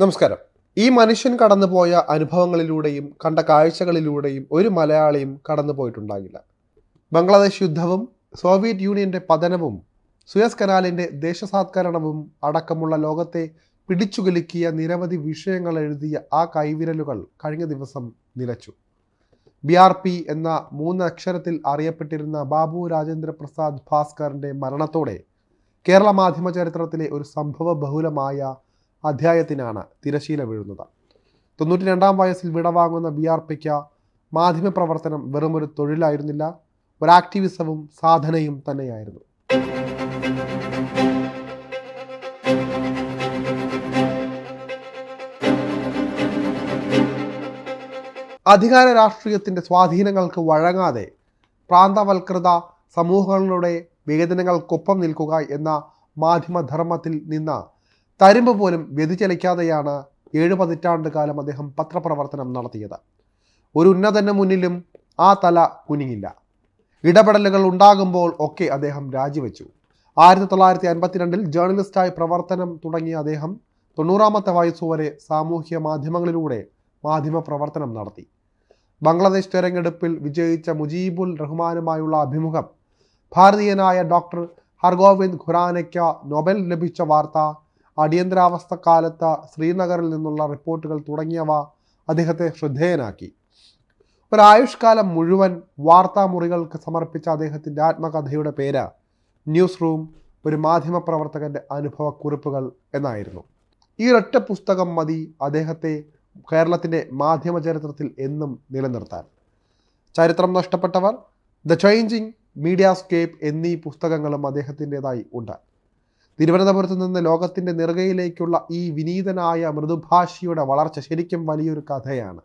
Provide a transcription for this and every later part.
നമസ്കാരം. ഈ മനുഷ്യൻ കടന്നുപോയ അനുഭവങ്ങളിലൂടെയും കണ്ട കാഴ്ചകളിലൂടെയും ഒരു മലയാളിയും കടന്നു പോയിട്ടുണ്ടാകില്ല ബംഗ്ലാദേശ് യുദ്ധവും സോവിയറ്റ് യൂണിയന്റെ പതനവും സുയസ് കനാലിന്റെ ദേശസാത്കരണവും അടക്കമുള്ള ലോകത്തെ പിടിച്ചുകുലുക്കിയ നിരവധി വിഷയങ്ങൾ എഴുതിയ ആ കൈവിരലുകൾ കഴിഞ്ഞ ദിവസം നിലച്ചു. ബി ആർ പി എന്ന മൂന്നക്ഷരത്തിൽ അറിയപ്പെട്ടിരുന്ന ബാബു രാജേന്ദ്ര പ്രസാദ് ഭാസ്കറിന്റെ മരണത്തോടെ കേരള മാധ്യമ ചരിത്രത്തിലെ ഒരു സംഭവ ബഹുലമായ അധ്യായത്തിനാണ് തിരശീല വീഴുന്നത്. തൊണ്ണൂറ്റി രണ്ടാം വയസ്സിൽ വിടവാങ്ങുന്ന ബി ആർ പിക്ക് മാധ്യമപ്രവർത്തനം വെറുമൊരു തൊഴിലായിരുന്നില്ല ഒരു ആക്ടിവിസവും സാധനയും തന്നെയായിരുന്നു. അധികാര രാഷ്ട്രീയത്തിന്റെ സ്വാധീനങ്ങൾക്ക് വഴങ്ങാതെ പ്രാന്തവൽകൃത സമൂഹങ്ങളുടെ വേദനകൾക്കൊപ്പം നിൽക്കുക എന്ന മാധ്യമധർമ്മത്തിൽ നിന്ന് തരുമ്പ് പോലും വ്യതിചലിക്കാതെയാണ് ഏഴ് പതിറ്റാണ്ട് കാലം അദ്ദേഹം പത്രപ്രവർത്തനം നടത്തിയത്. ഒരു ഉന്നതന് മുന്നിലും ആ തല കുനിങ്ങില്ല ഇടപെടലുകൾ ഉണ്ടാകുമ്പോൾ ഒക്കെ അദ്ദേഹം രാജിവെച്ചു. ആയിരത്തി തൊള്ളായിരത്തി അൻപത്തിരണ്ടിൽ ജേർണലിസ്റ്റായി പ്രവർത്തനം തുടങ്ങിയ അദ്ദേഹം തൊണ്ണൂറാമത്തെ വയസ്സുവരെ സാമൂഹ്യ മാധ്യമങ്ങളിലൂടെ മാധ്യമ പ്രവർത്തനം നടത്തി. ബംഗ്ലാദേശ് തെരഞ്ഞെടുപ്പിൽ വിജയിച്ച മുജീബുൽ റഹ്മാനുമായുള്ള അഭിമുഖം ഭാരതീയനായ ഡോക്ടർ ഹർഗോവിന്ദ് ഖുറാനയ്ക്ക് നൊബൽ ലഭിച്ച വാർത്ത അടിയന്തരാവസ്ഥ കാലത്ത് ശ്രീനഗറിൽ നിന്നുള്ള റിപ്പോർട്ടുകൾ തുടങ്ങിയവ അദ്ദേഹത്തെ ശ്രദ്ധേയനാക്കി. ഒരായുഷ്കാലം മുഴുവൻ വാർത്താമുറികൾക്ക് സമർപ്പിച്ച അദ്ദേഹത്തിന്റെ ആത്മകഥയുടെ പേര് ന്യൂസ് റൂം ഒരു മാധ്യമപ്രവർത്തകന്റെ അനുഭവക്കുറിപ്പുകൾ എന്നായിരുന്നു. ഈ ഒരൊറ്റ പുസ്തകം മതി അദ്ദേഹത്തെ കേരളത്തിന്റെ മാധ്യമ ചരിത്രത്തിൽ എന്നും നിലനിർത്താൻ. ചരിത്രം നഷ്ടപ്പെട്ടവർ ദ ചേഞ്ചിങ് മീഡിയാസ്കേപ്പ് എന്നീ പുസ്തകങ്ങളും അദ്ദേഹത്തിന്റെതായി ഉണ്ട്. തിരുവനന്തപുരത്ത് നിന്ന് ലോകത്തിന്റെ നിറകയിലേക്കുള്ള ഈ വിനീതനായ മൃദുഭാഷിയുടെ വളർച്ച ശരിക്കും വലിയൊരു കഥയാണ്.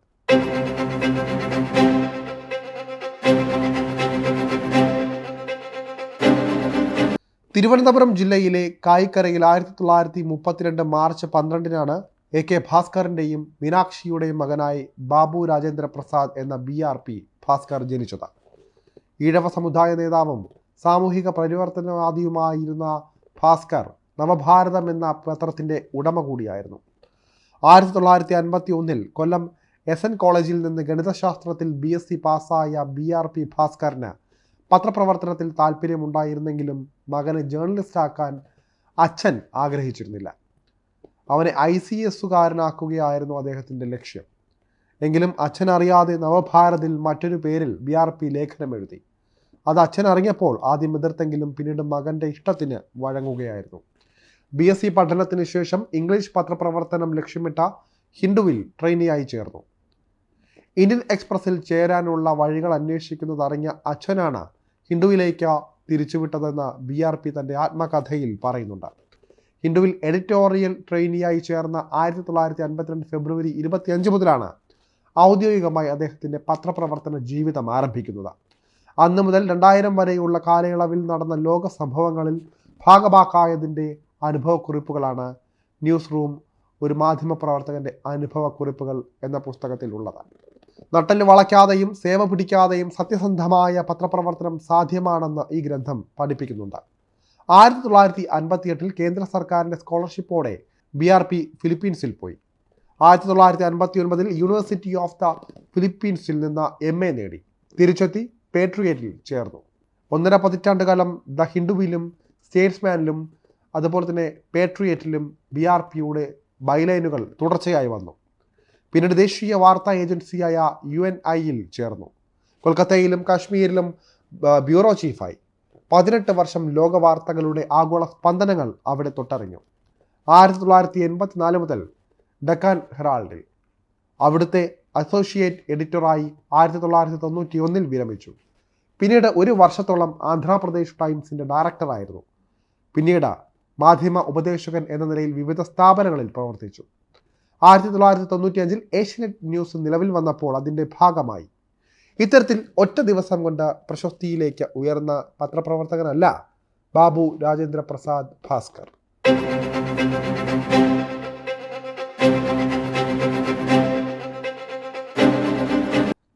തിരുവനന്തപുരം ജില്ലയിലെ കായിക്കരയിൽ ആയിരത്തി തൊള്ളായിരത്തി മുപ്പത്തിരണ്ട് മാർച്ച് പന്ത്രണ്ടിനാണ് എ കെ ഭാസ്കറിന്റെയും മീനാക്ഷിയുടെയും മകനായി ബാബു രാജേന്ദ്ര പ്രസാദ് എന്ന ബി ആർ പി ഭാസ്കർ ജനിച്ചത്. ഈഴവ സമുദായ നേതാവും സാമൂഹിക പരിവർത്തനവാദിയുമായിരുന്ന ഭാസ്കർ നവഭാരതം എന്ന പത്രത്തിന്റെ ഉടമ കൂടിയായിരുന്നു. ആയിരത്തി തൊള്ളായിരത്തി അൻപത്തി ഒന്നിൽ കൊല്ലം എസ് എൻ കോളേജിൽ നിന്ന് ഗണിതശാസ്ത്രത്തിൽ ബി എസ് സി പാസ്സായ ബി ആർ പി ഭാസ്കറിന് പത്രപ്രവർത്തനത്തിൽ താല്പര്യമുണ്ടായിരുന്നെങ്കിലും മകനെ ജേർണലിസ്റ്റാക്കാൻ അച്ഛൻ ആഗ്രഹിച്ചിരുന്നില്ല. അവനെ ഐ സി എസുകാരനാക്കുകയായിരുന്നു അദ്ദേഹത്തിന്റെ ലക്ഷ്യം. എങ്കിലും അച്ഛൻ അറിയാതെ നവഭാരതിൽ മറ്റൊരു പേരിൽ ബി ആർ പി ലേഖനം എഴുതി. അത് അച്ഛൻ അറിഞ്ഞപ്പോൾ ആദ്യം എതിർത്തെങ്കിലും പിന്നീട് മകന്റെ ഇഷ്ടത്തിന് വഴങ്ങുകയായിരുന്നു. ബി എസ് സി പഠനത്തിന് ശേഷം ഇംഗ്ലീഷ് പത്രപ്രവർത്തനം ലക്ഷ്യമിട്ട ഹിന്ദുവിൽ ട്രെയിനിയായി ചേർന്നു. ഇന്ത്യൻ എക്സ്പ്രസിൽ ചേരാനുള്ള വഴികൾ അന്വേഷിക്കുന്നത് അറിഞ്ഞ അച്ഛനാണ് ഹിന്ദുവിലേക്ക് തിരിച്ചുവിട്ടതെന്ന് ബി ആർ പി തന്റെ ആത്മകഥയിൽ പറയുന്നുണ്ട്. ഹിന്ദുവിൽ എഡിറ്റോറിയൽ ട്രെയിനിയായി ചേർന്ന ആയിരത്തി തൊള്ളായിരത്തി അൻപത്തിരണ്ട് ഫെബ്രുവരി ഇരുപത്തിയഞ്ച് മുതലാണ് ഔദ്യോഗികമായി അദ്ദേഹത്തിന്റെ പത്രപ്രവർത്തന ജീവിതം ആരംഭിക്കുന്നത്. അന്ന് മുതൽ രണ്ടായിരം വരെയുള്ള കാലയളവിൽ നടന്ന ലോക സംഭവങ്ങളിൽ ഭാഗഭാക്കായതിന്റെ അനുഭവക്കുറിപ്പുകളാണ് ന്യൂസ് റൂം ഒരു മാധ്യമപ്രവർത്തകന്റെ അനുഭവക്കുറിപ്പുകൾ എന്ന പുസ്തകത്തിൽ ഉള്ളത് നട്ടൽ വളയ്ക്കാതെയും സേവ പിടിക്കാതെയും സത്യസന്ധമായ പത്രപ്രവർത്തനം സാധ്യമാണെന്ന് ഈ ഗ്രന്ഥം പഠിപ്പിക്കുന്നുണ്ട്. ആയിരത്തി തൊള്ളായിരത്തി അൻപത്തിയെട്ടിൽ കേന്ദ്ര സർക്കാരിന്റെ സ്കോളർഷിപ്പോടെ ബി ആർ പി ഫിലിപ്പീൻസിൽ പോയി. ആയിരത്തി തൊള്ളായിരത്തി അൻപത്തി ഒൻപതിൽ യൂണിവേഴ്സിറ്റി ഓഫ് ദ ഫിലിപ്പീൻസിൽ നിന്ന് എം എ നേടി. തിരിച്ചെത്തി പേട്രിയറ്റിൽ ചേർന്നു. ഒന്നര പതിറ്റാണ്ട് കാലം ദ ഹിന്ദുവിലും സ്റ്റേറ്റ്സ്മാനിലും അതുപോലെ തന്നെ പേട്രിയറ്റിലും ബി ആർ പിയുടെ ബൈലൈനുകൾ തുടർച്ചയായി വന്നു. പിന്നീട് ദേശീയ വാർത്താ ഏജൻസിയായ യു എൻ ഐയിൽ ചേർന്നു. കൊൽക്കത്തയിലും കാശ്മീരിലും ബ്യൂറോ ചീഫായി. പതിനെട്ട് വർഷം ലോക വാർത്തകളുടെ ആഗോള സ്പന്ദനങ്ങൾ അവിടെ തൊട്ടറിഞ്ഞു. ആയിരത്തി തൊള്ളായിരത്തി എൺപത്തിനാല് മുതൽ ഡക്കാൻ ഹെറാൾഡിൽ അവിടുത്തെ അസോസിയേറ്റ് എഡിറ്ററായി ആയിരത്തി തൊള്ളായിരത്തി തൊണ്ണൂറ്റി ഒന്നിൽ വിരമിച്ചു. പിന്നീട് ഒരു വർഷത്തോളം ആന്ധ്രാപ്രദേശ് ടൈംസിന്റെ ഡയറക്ടറായിരുന്നു. പിന്നീട് മാധ്യമ ഉപദേശകൻ എന്ന നിലയിൽ വിവിധ സ്ഥാപനങ്ങളിൽ പ്രവർത്തിച്ചു. ആയിരത്തി തൊള്ളായിരത്തി തൊണ്ണൂറ്റി അഞ്ചിൽ ഏഷ്യനെറ്റ് ന്യൂസ് നിലവിൽ വന്നപ്പോൾ അതിന്റെ ഭാഗമായി. ഇത്തരത്തിൽ ഒറ്റ ദിവസം കൊണ്ട് പ്രശസ്തിയിലേക്ക് ഉയർന്ന പത്രപ്രവർത്തകനല്ല ബാബു രാജേന്ദ്ര പ്രസാദ് ഭാസ്കർ.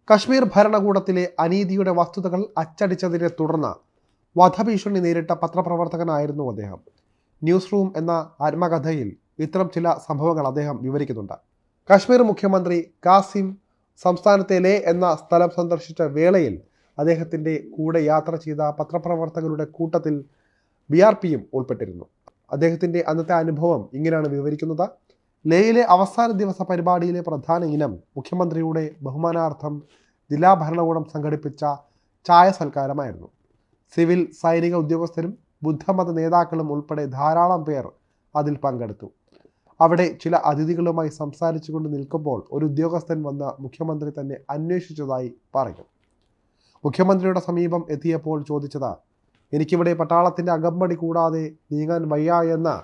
കശ്മീർ ഭരണകൂടത്തിലെ അനീതിയുടെ വസ്തുതകൾ അച്ചടിച്ചതിനെ തുടർന്ന് വധഭീഷണി നേരിട്ട പത്രപ്രവർത്തകനായിരുന്നു അദ്ദേഹം. ന്യൂസ് റൂം എന്ന ആത്മകഥയിൽ ഇത്തരം ചില സംഭവങ്ങൾ അദ്ദേഹം വിവരിക്കുന്നുണ്ട്. കശ്മീർ മുഖ്യമന്ത്രി കാസിം സംസ്ഥാനത്തെ ലേ എന്ന സ്ഥലം സന്ദർശിച്ച വേളയിൽ അദ്ദേഹത്തിന്റെ കൂടെ യാത്ര ചെയ്ത പത്രപ്രവർത്തകരുടെ കൂട്ടത്തിൽ ബി ആർ പിയും ഉൾപ്പെട്ടിരുന്നു. അദ്ദേഹത്തിന്റെ അന്നത്തെ അനുഭവം ഇങ്ങനെയാണ് വിവരിക്കുന്നത്. ലേയിലെ അവസാന ദിവസ പരിപാടിയിലെ പ്രധാന ഇനം മുഖ്യമന്ത്രിയുടെ ബഹുമാനാർത്ഥം ജില്ലാ ഭരണകൂടം സംഘടിപ്പിച്ച ചായ സൽക്കാരമായിരുന്നു. സിവിൽ സൈനിക ഉദ്യോഗസ്ഥരും ബുദ്ധമത നേതാക്കളും ഉൾപ്പെടെ ധാരാളം പേർ അതിൽ പങ്കെടുത്തു. അവിടെ ചില അതിഥികളുമായി സംസാരിച്ചുകൊണ്ട് നിൽക്കുമ്പോൾ ഒരു ഉദ്യോഗസ്ഥൻ വന്ന് മുഖ്യമന്ത്രി തന്നെ അന്വേഷിച്ചതായി പറഞ്ഞു മുഖ്യമന്ത്രിയുടെ സമീപം എത്തിയപ്പോൾ ചോദിച്ചത് എനിക്കിവിടെ പട്ടാളത്തിന്റെ അകമ്പടി കൂടാതെ നീങ്ങാൻ വയ്യ എന്ന്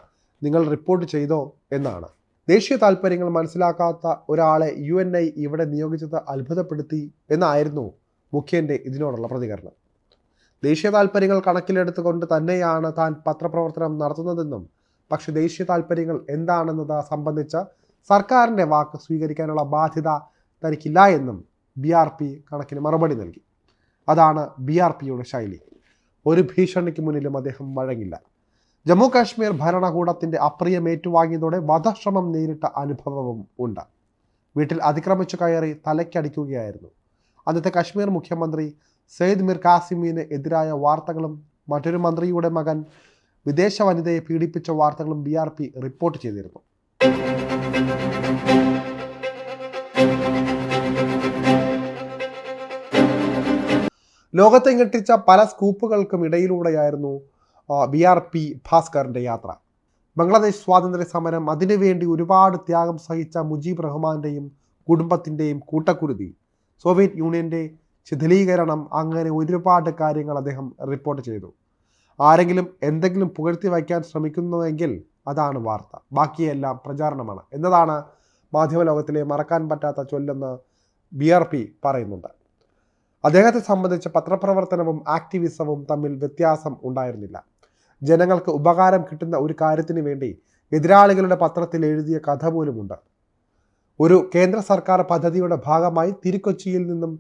നിങ്ങൾ റിപ്പോർട്ട് ചെയ്തോ? എന്നാണ്. ദേശീയ താല്പര്യങ്ങൾ മനസ്സിലാക്കാത്ത ഒരാളെ യു എൻ ഐ ഇവിടെ നിയോഗിച്ചത് അത്ഭുതപ്പെടുത്തി എന്നായിരുന്നു മുഖ്യന്റെ ഇതിനോടുള്ള പ്രതികരണം. ദേശീയ താല്പര്യങ്ങൾ കണക്കിലെടുത്തുകൊണ്ട് തന്നെയാണ് താൻ പത്രപ്രവർത്തനം നടത്തുന്നതെന്നും പക്ഷേ ദേശീയ താല്പര്യങ്ങൾ എന്താണെന്നത് സംബന്ധിച്ച് സർക്കാരിന്റെ വാക്ക് സ്വീകരിക്കാനുള്ള ബാധ്യത തനിക്കില്ല എന്നും ബി ആർ പി കണക്കിന് മറുപടി നൽകി. അതാണ് ബി ആർ പിയുടെ ശൈലി. ഒരു ഭീഷണിക്ക് മുന്നിലും അദ്ദേഹം വഴങ്ങില്ല. ജമ്മു കാശ്മീർ ഭരണകൂടത്തിന്റെ അപ്രിയം ഏറ്റുവാങ്ങിയതോടെ വധശ്രമം നേരിട്ട അനുഭവവും ഉണ്ട്. വീട്ടിൽ അതിക്രമിച്ചു കയറി തലയ്ക്കടിക്കുകയായിരുന്നു. അന്നത്തെ കശ്മീർ മുഖ്യമന്ത്രി സെയ്ദ് മിർ കാസിമിന് എതിരായ വാർത്തകളും മറ്റൊരു മന്ത്രിയുടെ മകൻ വിദേശ വനിതയെ പീഡിപ്പിച്ച വാർത്തകളും ബി ആർ പി റിപ്പോർട്ട് ചെയ്തിരുന്നു. ലോകത്തെ ഞെട്ടിച്ച പല സ്കൂപ്പുകൾക്കും ഇടയിലൂടെയായിരുന്നു ബി ആർ പി ഭാസ്കറിന്റെ യാത്ര. ബംഗ്ലാദേശ് സ്വാതന്ത്ര്യ സമരം അതിനുവേണ്ടി ഒരുപാട് ത്യാഗം സഹിച്ച മുജീബ് റഹ്മാന്റെയും കുടുംബത്തിന്റെയും കൂട്ടക്കുരുതി. സോവിയറ്റ് യൂണിയന്റെ ശിഥിലീകരണം അങ്ങനെ ഒരുപാട് കാര്യങ്ങൾ അദ്ദേഹം റിപ്പോർട്ട് ചെയ്തു. ആരെങ്കിലും എന്തെങ്കിലും പുകഴ്ത്തി വയ്ക്കാൻ ശ്രമിക്കുന്നുവെങ്കിൽ അതാണ് വാർത്ത. ബാക്കിയെല്ലാം പ്രചാരണമാണ് എന്നതാണ് മാധ്യമലോകത്തിലെ മറക്കാൻ പറ്റാത്ത ചൊല്ലെന്ന് ബി ആർ പി പറയുന്നുണ്ട്. അദ്ദേഹത്തെ സംബന്ധിച്ച് പത്രപ്രവർത്തനവും ആക്ടിവിസവും തമ്മിൽ വ്യത്യാസം ഉണ്ടായിരുന്നില്ല. ജനങ്ങൾക്ക് ഉപകാരം കിട്ടുന്ന ഒരു കാര്യത്തിന് വേണ്ടി എതിരാളികളുടെ പത്രത്തിൽ എഴുതിയ കഥ പോലുമുണ്ട്. ഒരു കേന്ദ്ര സർക്കാർ പദ്ധതിയുടെ ഭാഗമായി തിരുക്കൊച്ചിയിൽ നിന്നും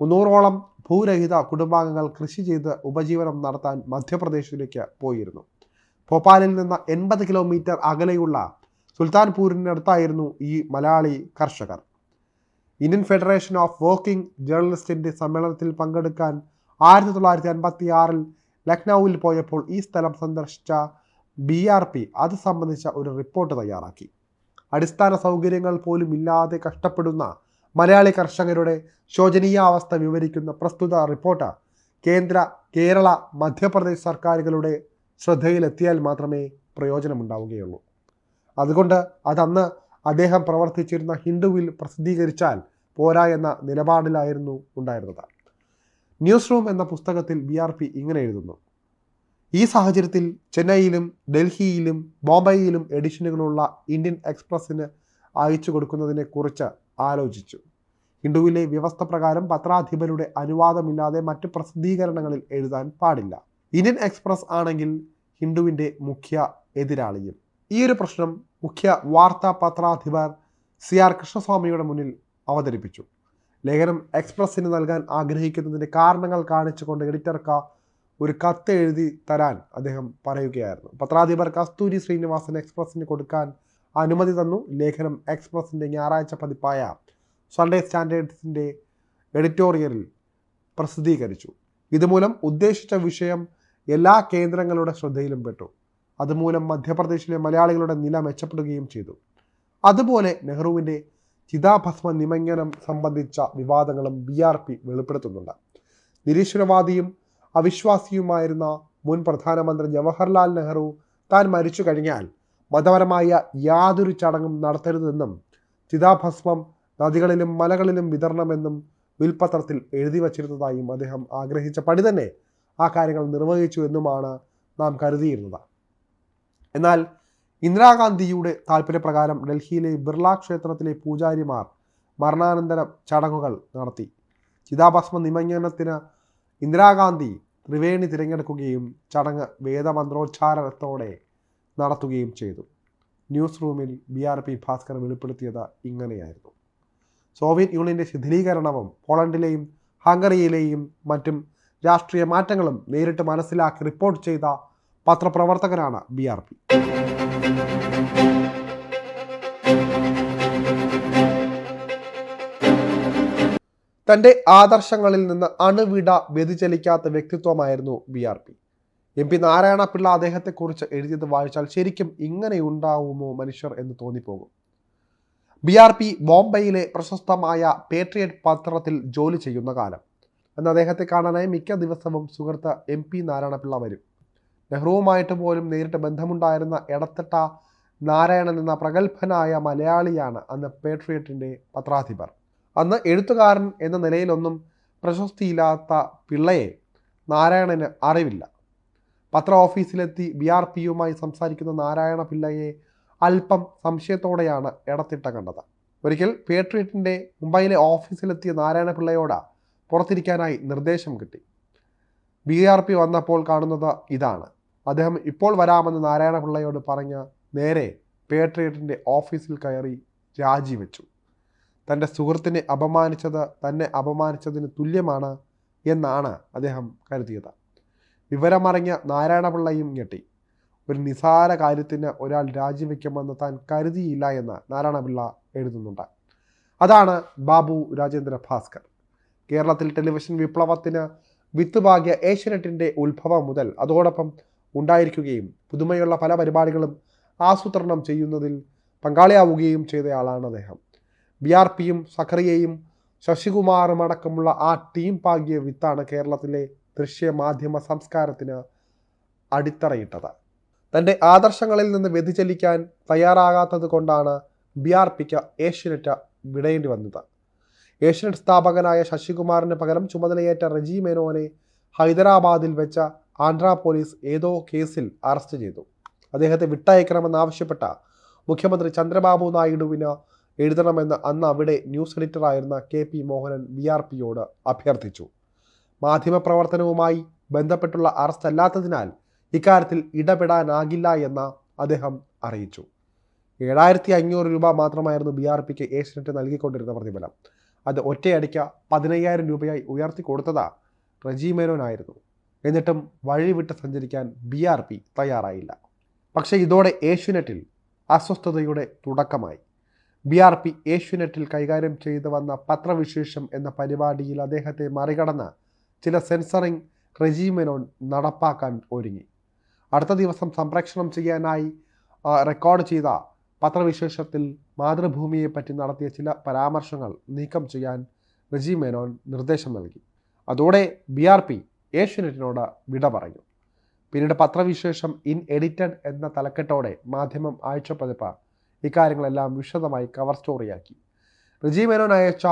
മുന്നൂറോളം ഭൂരഹിത കുടുംബാംഗങ്ങൾ കൃഷി ചെയ്ത് ഉപജീവനം നടത്താൻ മധ്യപ്രദേശിലേക്ക് പോയിരുന്നു. ഭോപ്പാലിൽ നിന്ന് എൺപത് കിലോമീറ്റർ അകലെയുള്ള സുൽത്താൻപൂരിനടുത്തായിരുന്നു ഈ മലയാളി കർഷകർ. ഇന്ത്യൻ ഫെഡറേഷൻ ഓഫ് വർക്കിംഗ് ജേർണലിസ്റ്റിന്റെ സമ്മേളനത്തിൽ പങ്കെടുക്കാൻ ആയിരത്തി തൊള്ളായിരത്തി അൻപത്തി ആറിൽ ലക്നൌവിൽ പോയപ്പോൾ ഈ സ്ഥലം സന്ദർശിച്ച ബി ആർ പി അത് സംബന്ധിച്ച ഒരു റിപ്പോർട്ട് തയ്യാറാക്കി. അടിസ്ഥാന സൗകര്യങ്ങൾ പോലും ഇല്ലാതെ കഷ്ടപ്പെടുന്ന മലയാളി കർഷകരുടെ ശോചനീയാവസ്ഥ വിവരിക്കുന്ന പ്രസ്തുത റിപ്പോർട്ട് കേന്ദ്ര കേരള മധ്യപ്രദേശ് സർക്കാരുകളുടെ ശ്രദ്ധയിലെത്തിയാൽ മാത്രമേ പ്രയോജനമുണ്ടാവുകയുള്ളൂ. അതുകൊണ്ട് അതന്ന് അദ്ദേഹം പ്രവർത്തിച്ചിരുന്ന ഹിന്ദുവിൽ പ്രസിദ്ധീകരിച്ചാൽ പോരാ എന്ന നിലപാടിലായിരുന്നു ഉണ്ടായിരുന്നത്. ന്യൂസ് റൂം എന്ന പുസ്തകത്തിൽ ബി ആർ പി ഇങ്ങനെ എഴുതുന്നു. ഈ സാഹചര്യത്തിൽ ചെന്നൈയിലും ഡൽഹിയിലും ബോംബെയിലും എഡിഷനുകളുള്ള ഇന്ത്യൻ എക്സ്പ്രസ്സിന് അയച്ചു കൊടുക്കുന്നതിനെക്കുറിച്ച് ആലോചിച്ചു. ഹിന്ദുവിലെ വ്യവസ്ഥ പ്രകാരം പത്രാധിപരുടെ അനുവാദമില്ലാതെ മറ്റ് പ്രസിദ്ധീകരണങ്ങളിൽ എഴുതാൻ പാടില്ല. ഇന്ത്യൻ എക്സ്പ്രസ് ആണെങ്കിൽ ഹിന്ദുവിന്റെ മുഖ്യ എതിരാളിയും. ഈ ഒരു പ്രശ്നം മുഖ്യ വാർത്താ പത്രാധിപർ സി ആർ കൃഷ്ണസ്വാമിയുടെ മുന്നിൽ അവതരിപ്പിച്ചു. ലേഖനം എക്സ്പ്രസ്സിന് നൽകാൻ ആഗ്രഹിക്കുന്നതിന്റെ കാരണങ്ങൾ കാണിച്ചുകൊണ്ട് എഡിറ്റർക്ക് ഒരു കത്ത് എഴുതി തരാൻ അദ്ദേഹം പറയുകയായിരുന്നു. പത്രാധിപർ കസ്തൂരി ശ്രീനിവാസൻ എക്സ്പ്രസ്സിന് കൊടുക്കാൻ അനുമതി തന്നു. ലേഖനം എക്സ്പ്രസിന്റെ ഞായറാഴ്ച പതിപ്പായ സൺഡേ സ്റ്റാൻഡേർഡ്സിന്റെ എഡിറ്റോറിയലിൽ പ്രസിദ്ധീകരിച്ചു. ഇതുമൂലം ഉദ്ദേശിച്ച വിഷയം എല്ലാ കേന്ദ്രങ്ങളുടെ ശ്രദ്ധയിലും പെട്ടു. അതുമൂലം മധ്യപ്രദേശിലെ മലയാളികളുടെ നില മെച്ചപ്പെടുകയും ചെയ്തു. അതുപോലെ നെഹ്റുവിന്റെ ചിതാഭസ്മ നിമഞ്ജനം സംബന്ധിച്ച വിവാദങ്ങളും ബി ആർ പി വെളിപ്പെടുത്തുന്നുണ്ട്. നിരീശ്വരവാദിയും അവിശ്വാസിയുമായിരുന്ന മുൻ പ്രധാനമന്ത്രി ജവഹർലാൽ നെഹ്റു താൻ മരിച്ചു കഴിഞ്ഞാൽ മതപരമായ യാതൊരു ചടങ്ങും നടത്തരുതെന്നും ചിതാഭസ്മം നദികളിലും മലകളിലും വിതരണമെന്നും വിൽപത്രത്തിൽ എഴുതി വച്ചിരുന്നതായും അദ്ദേഹം ആഗ്രഹിച്ച പടി തന്നെ ആ കാര്യങ്ങൾ നിർവഹിച്ചു എന്നുമാണ് നാം കരുതിയിരുന്നത്. എന്നാൽ ഇന്ദിരാഗാന്ധിയുടെ താല്പര്യപ്രകാരം ഡൽഹിയിലെ ബിർള ക്ഷേത്രത്തിലെ പൂജാരിമാർ മരണാനന്തര ചടങ്ങുകൾ നടത്തി. ചിതാഭസ്മ നിമഞ്ജനത്തിന് ഇന്ദിരാഗാന്ധി ത്രിവേണി തിരഞ്ഞെടുക്കുകയും ചടങ്ങ് വേദമന്ത്രോച്ചാരണത്തോടെ നടത്തുകയും ചെയ്തു. ന്യൂസ് റൂമിൽ ബി ആർ പി ഭാസ്കർ വെളിപ്പെടുത്തിയത് ഇങ്ങനെയായിരുന്നു. സോവിയറ്റ് യൂണിയന്റെ ശിഥിലീകരണവും പോളണ്ടിലെയും ഹംഗറിയിലെയും മറ്റും രാഷ്ട്രീയ മാറ്റങ്ങളും നേരിട്ട് മനസ്സിലാക്കി റിപ്പോർട്ട് ചെയ്ത പത്രപ്രവർത്തകനാണ് ബി ആർ പി. തന്റെ ആദർശങ്ങളിൽ നിന്ന് അണുവിട വ്യതിചലിക്കാത്ത വ്യക്തിത്വമായിരുന്നു B R P. M P Narayana Pillai അദ്ദേഹത്തെക്കുറിച്ച് എഴുതിയത് വായിച്ചാൽ ശരിക്കും ഇങ്ങനെയുണ്ടാവുമോ മനുഷ്യർ എന്ന് തോന്നിപ്പോകും. ബി ആർ പി ബോംബെയിലെ പ്രശസ്തമായ പേട്രിയറ്റ് പത്രത്തിൽ ജോലി ചെയ്യുന്ന കാലം. അന്ന് അദ്ദേഹത്തെ കാണാനായി മിക്ക ദിവസവും സുഹൃത്ത് എം പി നാരായണപിള്ള വരും. നെഹ്റുവുമായിട്ട് പോലും നേരിട്ട് ബന്ധമുണ്ടായിരുന്ന എടത്തട്ട നാരായണൻ എന്ന പ്രഗത്ഭനായ മലയാളിയാണ് അന്ന് പേട്രിയറ്റിന്റെ പത്രാധിപർ. അന്ന് എഴുത്തുകാരൻ എന്ന നിലയിലൊന്നും പ്രശസ്തിയില്ലാത്ത പിള്ളയെ നാരായണന് അറിവില്ല. പത്ര ഓഫീസിലെത്തി ബി ആർ പിയുമായി സംസാരിക്കുന്ന നാരായണ പിള്ളയെ അല്പം സംശയത്തോടെയാണ് ഇടത്തിട്ട കണ്ടത്. ഒരിക്കൽ പേട്രിയറ്റിന്റെ മുംബൈയിലെ ഓഫീസിലെത്തിയ നാരായണ പിള്ളയോട് പുറത്തിരിക്കാനായി നിർദ്ദേശം കിട്ടി. ബി ആർ പി വന്നപ്പോൾ കാണുന്നത് ഇതാണ്. അദ്ദേഹം ഇപ്പോൾ വരാമെന്ന് നാരായണ പിള്ളയോട് പറഞ്ഞ് നേരെ പേട്രിയറ്റിന്റെ ഓഫീസിൽ കയറി രാജിവെച്ചു. തന്റെ സുഹൃത്തിനെ അപമാനിച്ചത് തന്നെ അപമാനിച്ചതിന് തുല്യമാണ് എന്നാണ് അദ്ദേഹം കരുതിയത്. വിവരമറിഞ്ഞ നാരായണപിള്ളയും ഞെട്ടി. ഒരു നിസാര കാര്യത്തിന് ഒരാൾ രാജിവെക്കുമെന്ന് താൻ കരുതിയില്ല എന്ന് നാരായണപിള്ള എഴുതുന്നുണ്ട്. അതാണ് ബാബു രാജേന്ദ്ര ഭാസ്കർ. കേരളത്തിൽ ടെലിവിഷൻ വിപ്ലവത്തിന് വിത്തുപാകിയ ഏഷ്യനെറ്റിന്റെ ഉത്ഭവം മുതൽ അതോടൊപ്പം ഉണ്ടായിരിക്കുകയും പുതുമയുള്ള പല പരിപാടികളും ആസൂത്രണം ചെയ്യുന്നതിൽ പങ്കാളിയാവുകയും ചെയ്തയാളാണ് അദ്ദേഹം. ബി ആർ പിയും സഖറിയയും ശശികുമാറും അടക്കമുള്ള ആ ടീം പാകിയ വിത്താണ് കേരളത്തിലെ ദൃശ്യ മാധ്യമ സംസ്കാരത്തിന് അടിത്തറയിട്ടത്. തന്റെ ആദർശങ്ങളിൽ നിന്ന് വ്യതിചലിക്കാൻ തയ്യാറാകാത്തത് കൊണ്ടാണ് ബി ആർ പിക്ക് ഏഷ്യനെറ്റ് വിടേണ്ടി വന്നത്. ഏഷ്യനെറ്റ് സ്ഥാപകനായ ശശികുമാറിന് പകരം ചുമതലയേറ്റ റജി മേനോനെ ഹൈദരാബാദിൽ വെച്ച ആന്ധ്ര പോലീസ് ഏതോ കേസിൽ അറസ്റ്റ് ചെയ്തു. അദ്ദേഹത്തെ വിട്ടയക്കണമെന്നാവശ്യപ്പെട്ട മുഖ്യമന്ത്രി ചന്ദ്രബാബു നായിഡുവിന് എഴുതണമെന്ന് അന്ന് അവിടെ news എഡിറ്ററായിരുന്ന K P Mohanan B R പിയോട് അഭ്യർത്ഥിച്ചു. മാധ്യമപ്രവർത്തനവുമായി ബന്ധപ്പെട്ടുള്ള അറസ്റ്റ് അല്ലാത്തതിനാൽ ഇക്കാര്യത്തിൽ ഇടപെടാനാകില്ല എന്ന് അദ്ദേഹം അറിയിച്ചു. ഏഴായിരത്തി അഞ്ഞൂറ് രൂപ മാത്രമായിരുന്നു ബി ആർ പിക്ക് ഏഷ്യനെറ്റ് നൽകിക്കൊണ്ടിരുന്ന പ്രതിഫലം. അത് ഒറ്റയടിക്ക് പതിനയ്യായിരം രൂപയായി ഉയർത്തി കൊടുത്തതാ റജി മേനോനായിരുന്നു. എന്നിട്ടും വഴിവിട്ട് സഞ്ചരിക്കാൻ ബി ആർ പി തയ്യാറായില്ല. പക്ഷേ ഇതോടെ ഏഷ്യനെറ്റിൽ അസ്വസ്ഥതയുടെ തുടക്കമായി. ബി ആർ പി ഏഷ്യനെറ്റിൽ കൈകാര്യം ചെയ്തു വന്ന പത്രവിശേഷം എന്ന പരിപാടിയിൽ അദ്ദേഹത്തെ മറികടന്ന് ചില സെൻസറിംഗ് റെജീമിനോൻ നടപ്പാക്കാൻ ഒരുങ്ങി. അടുത്ത ദിവസം സംപ്രേക്ഷണം ചെയ്യാനായി റെക്കോർഡ് ചെയ്ത പത്രവിശേഷത്തിൽ മാതൃഭൂമിയെപ്പറ്റി നടത്തിയ ചില പരാമർശങ്ങൾ നീക്കം ചെയ്യാൻ റെജി മേനോൻ നിർദ്ദേശം നൽകി. അതോടെ ബി ആർ പി ഏഷ്യനെറ്റിനോട് വിട പറഞ്ഞു പിന്നീട് പത്രവിശേഷം ഇൻ എഡിറ്റഡ് എന്ന തലക്കെട്ടോടെ മാധ്യമം ആഴ്ചപ്പതിപ്പ് ഇക്കാര്യങ്ങളെല്ലാം വിശദമായി കവർ സ്റ്റോറിയാക്കി. റിജി മേനോൻ അയച്ച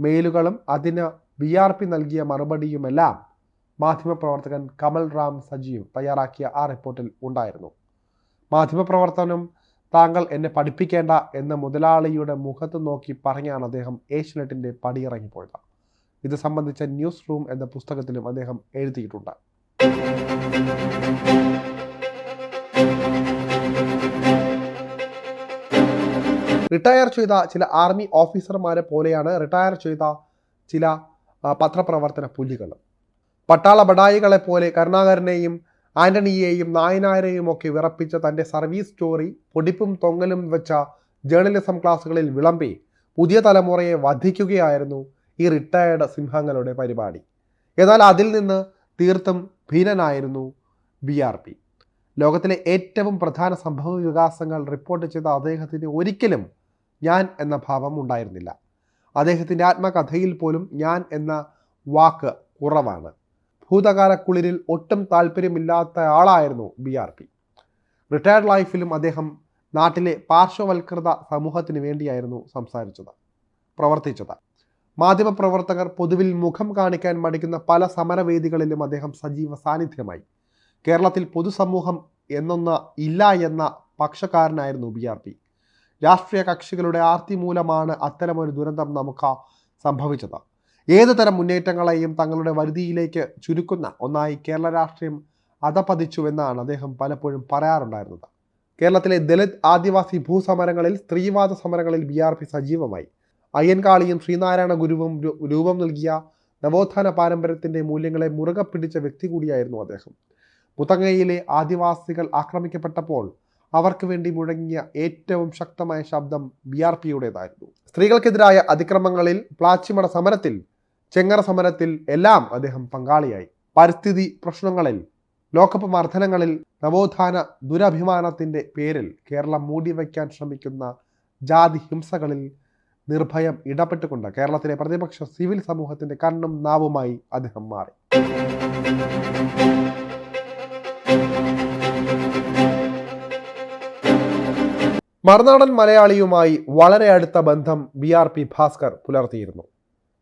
മെയിലുകളും അതിന് ബി ആർ പി നൽകിയ മറുപടിയുമെല്ലാം മാധ്യമപ്രവർത്തകൻ കമൽ റാം സജീവ് തയ്യാറാക്കിയ ആ റിപ്പോർട്ടിൽ ഉണ്ടായിരുന്നു. മാധ്യമപ്രവർത്തനം താങ്കൾ എന്നെ പഠിപ്പിക്കേണ്ട എന്ന് മുതലാളിയുടെ മുഖത്ത് നോക്കി പറഞ്ഞാണ് അദ്ദേഹം ഏഷ്യനെറ്റിന്റെ പടിയിറങ്ങിപ്പോയത്. ഇത് സംബന്ധിച്ച ന്യൂസ് റൂം എന്ന പുസ്തകത്തിലും അദ്ദേഹം എഴുതിയിട്ടുണ്ട്. റിട്ടയർ ചെയ്ത ചില ആർമി ഓഫീസർമാരെ പോലെയാണ് റിട്ടയർ ചെയ്ത ചില പത്രപ്രവർത്തന പുലികൾ. പട്ടാള ബഡായികളെ പോലെ കരുണാകരനെയും ആന്റണിയെയും നായനാരെയും ഒക്കെ വിറപ്പിച്ച തന്റെ സർവീസ് സ്റ്റോറി പൊടിപ്പും തൊങ്ങലും വെച്ച ജേർണലിസം ക്ലാസ്സുകളിൽ വിളമ്പി പുതിയ തലമുറയെ വധിക്കുകയായിരുന്നു ഈ റിട്ടയർഡ് സിംഹങ്ങളുടെ പരിപാടി. എന്നാൽ അതിൽ നിന്ന് തീർത്തും ഭീനനായിരുന്നു ബി ആർ പി ലോകത്തിലെ ഏറ്റവും പ്രധാന സംഭവ വികാസങ്ങൾ റിപ്പോർട്ട് ചെയ്ത അദ്ദേഹത്തിന് ഒരിക്കലും ഞാൻ എന്ന ഭാവം ഉണ്ടായിരുന്നില്ല. അദ്ദേഹത്തിന്റെ ആത്മകഥയിൽ പോലും ഞാൻ എന്ന വാക്ക് കുറവാണ് ഭൂതകാലക്കുളിരിൽ ഒട്ടും താല്പര്യമില്ലാത്ത ആളായിരുന്നു ബി ആർ പി റിട്ടയർഡ് ലൈഫിലും അദ്ദേഹം നാട്ടിലെ പാർശ്വവൽകൃത സമൂഹത്തിന് വേണ്ടിയായിരുന്നു സംസാരിച്ചത് പ്രവർത്തിച്ചത്. മാധ്യമപ്രവർത്തകർ പൊതുവിൽ മുഖം കാണിക്കാൻ മടിക്കുന്ന പല സമരവേദികളിലും അദ്ദേഹം സജീവ സാന്നിധ്യമായി. കേരളത്തിൽ പൊതുസമൂഹം എന്നൊന്ന് ഇല്ല എന്ന പക്ഷക്കാരനായിരുന്നു ബി ആർ പി. രാഷ്ട്രീയ കക്ഷികളുടെ ആർത്തി മൂലമാണ് അത്തരമൊരു ദുരന്തം നമുക്ക് സംഭവിച്ചത്. ഏത് തരം മുന്നേറ്റങ്ങളെയും തങ്ങളുടെ വരുതിയിലേക്ക് ചുരുക്കുന്ന ഒന്നായി കേരള രാഷ്ട്രീയം അധപതിച്ചുവെന്നാണ് അദ്ദേഹം പലപ്പോഴും പറയാറുണ്ടായിരുന്നത്. കേരളത്തിലെ ദളിത് ആദിവാസി ഭൂസമരങ്ങളിൽ സ്ത്രീവാദ സമരങ്ങളിൽ ബി സജീവമായി. അയ്യൻകാളിയും ശ്രീനാരായണ ഗുരുവും രൂപം നൽകിയ നവോത്ഥാന പാരമ്പര്യത്തിന്റെ മൂല്യങ്ങളെ മുറുകെ പിടിച്ച വ്യക്തി കൂടിയായിരുന്നു അദ്ദേഹം. മുത്തങ്ങയിലെ ആദിവാസികൾ ആക്രമിക്കപ്പെട്ടപ്പോൾ അവർക്ക് വേണ്ടി മുഴങ്ങിയ ഏറ്റവും ശക്തമായ ശബ്ദം ബി ആർ പിയുടേതായിരുന്നു. സ്ത്രീകൾക്കെതിരായ അതിക്രമങ്ങളിൽ പ്ലാച്ചിമട സമരത്തിൽ ചെങ്ങറ സമരത്തിൽ എല്ലാം അദ്ദേഹം പങ്കാളിയായി. പരിസ്ഥിതി പ്രശ്നങ്ങളിൽ ലോകകപ്പ് മർദ്ദനങ്ങളിൽ നവോത്ഥാന ദുരഭിമാനത്തിന്റെ പേരിൽ കേരളം മൂടിവയ്ക്കാൻ ശ്രമിക്കുന്ന ജാതി ഹിംസകളിൽ നിർഭയം ഇടപെട്ടുകൊണ്ട് കേരളത്തിലെ പ്രതിപക്ഷ സിവിൽ സമൂഹത്തിന്റെ കണ്ണും നാവുമായി അദ്ദേഹം മാറി. മറുനാടൻ മലയാളിയുമായി വളരെ അടുത്ത ബന്ധം ബി ആർ പി ഭാസ്കർ പുലർത്തിയിരുന്നു.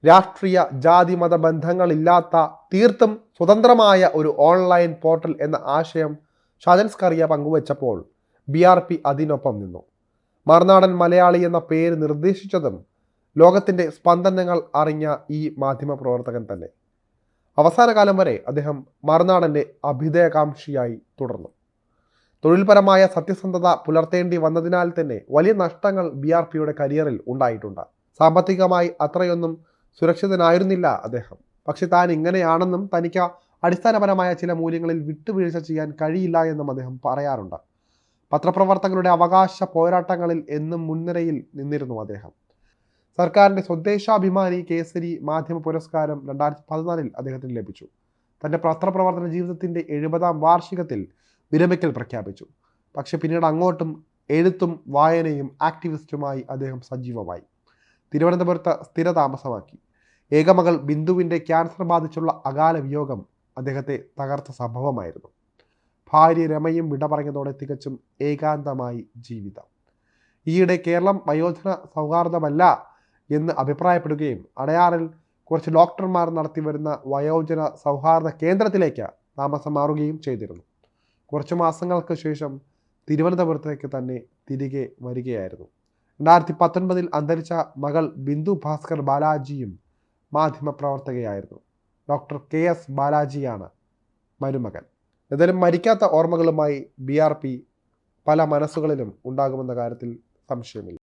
രാഷ്ട്രീയ ജാതി മത ബന്ധങ്ങളില്ലാത്ത തീർത്തും സ്വതന്ത്രമായ ഒരു ഓൺലൈൻ പോർട്ടൽ എന്ന ആശയം ഷാജൻസ് കറിയ പങ്കുവച്ചപ്പോൾ ബി ആർ പി അതിനൊപ്പം നിന്നു. മറുനാടൻ മലയാളി എന്ന പേര് നിർദ്ദേശിച്ചതും ലോകത്തിന്റെ സ്പന്ദനങ്ങൾ അറിഞ്ഞ ഈ മാധ്യമ പ്രവർത്തകൻ തന്നെ. അവസാന കാലം വരെ അദ്ദേഹം മറുനാടന്റെ അഭ്യുദയകാംക്ഷിയായി തുടർന്നു. തൊഴിൽപരമായ സത്യസന്ധത പുലർത്തേണ്ടി വന്നതിനാൽ തന്നെ വലിയ നഷ്ടങ്ങൾ ബി ആർ പിയുടെ കരിയറിൽ ഉണ്ടായിട്ടുണ്ട്. സാമ്പത്തികമായി അത്രയൊന്നും സുരക്ഷിതനായിരുന്നില്ല അദ്ദേഹം. പക്ഷെ താൻ ഇങ്ങനെയാണെന്നും തനിക്ക് അടിസ്ഥാനപരമായ ചില മൂല്യങ്ങളിൽ വിട്ടുവീഴ്ച ചെയ്യാൻ കഴിയില്ല എന്നും അദ്ദേഹം പറയാറുണ്ട്. പത്രപ്രവർത്തകരുടെ അവകാശ പോരാട്ടങ്ങളിൽ എന്നും മുൻനിരയിൽ നിന്നിരുന്നു അദ്ദേഹം. സർക്കാരിന്റെ സ്വദേശാഭിമാനി കേസരി മാധ്യമ പുരസ്കാരം രണ്ടായിരത്തി പതിനാലിൽ അദ്ദേഹത്തിന് ലഭിച്ചു. തന്റെ പത്രപ്രവർത്തന ജീവിതത്തിന്റെ എഴുപതാം വാർഷികത്തിൽ വിരമിക്കൽ പ്രഖ്യാപിച്ചു. പക്ഷെ പിന്നീട് അങ്ങോട്ടും എഴുത്തും വായനയും ആക്ടിവിസ്റ്റുമായി അദ്ദേഹം സജീവമായി. തിരുവനന്തപുരത്ത് സ്ഥിരതാമസമാക്കി. ഏകമകൾ ബിന്ദുവിന്റെ ക്യാൻസർ ബാധിച്ചുള്ള അകാല വിയോഗം അദ്ദേഹത്തെ തകർത്ത സംഭവമായിരുന്നു. ഭാര്യ രമയും വിട പറഞ്ഞതോടെ തികച്ചും ഏകാന്തമായി ജീവിതം. ഈയിടെ കേരളം വയോജന സൗഹാർദ്ദമല്ല എന്ന് അഭിപ്രായപ്പെടുകയും അടയാറിൽ കുറച്ച് ഡോക്ടർമാർ നടത്തി വരുന്ന വയോജന സൗഹാർദ്ദ കേന്ദ്രത്തിലേക്ക് താമസം മാറുകയും ചെയ്തിരുന്നു. കുറച്ച് മാസങ്ങൾക്ക് ശേഷം തിരുവനന്തപുരത്തേക്ക് തന്നെ തിരികെ വരികയായിരുന്നു. രണ്ടായിരത്തി പത്തൊൻപതിൽ അന്തരിച്ച മകൾ ബിന്ദു ഭാസ്കർ ബാലാജിയും മാധ്യമപ്രവർത്തകയായിരുന്നു. ഡോക്ടർ കെ എസ് ബാലാജിയാണ് മരുമകൻ. ഏതായാലും മരിക്കാത്ത ഓർമ്മകളുമായി ബി പല മനസ്സുകളിലും ഉണ്ടാകുമെന്ന കാര്യത്തിൽ സംശയമില്ല.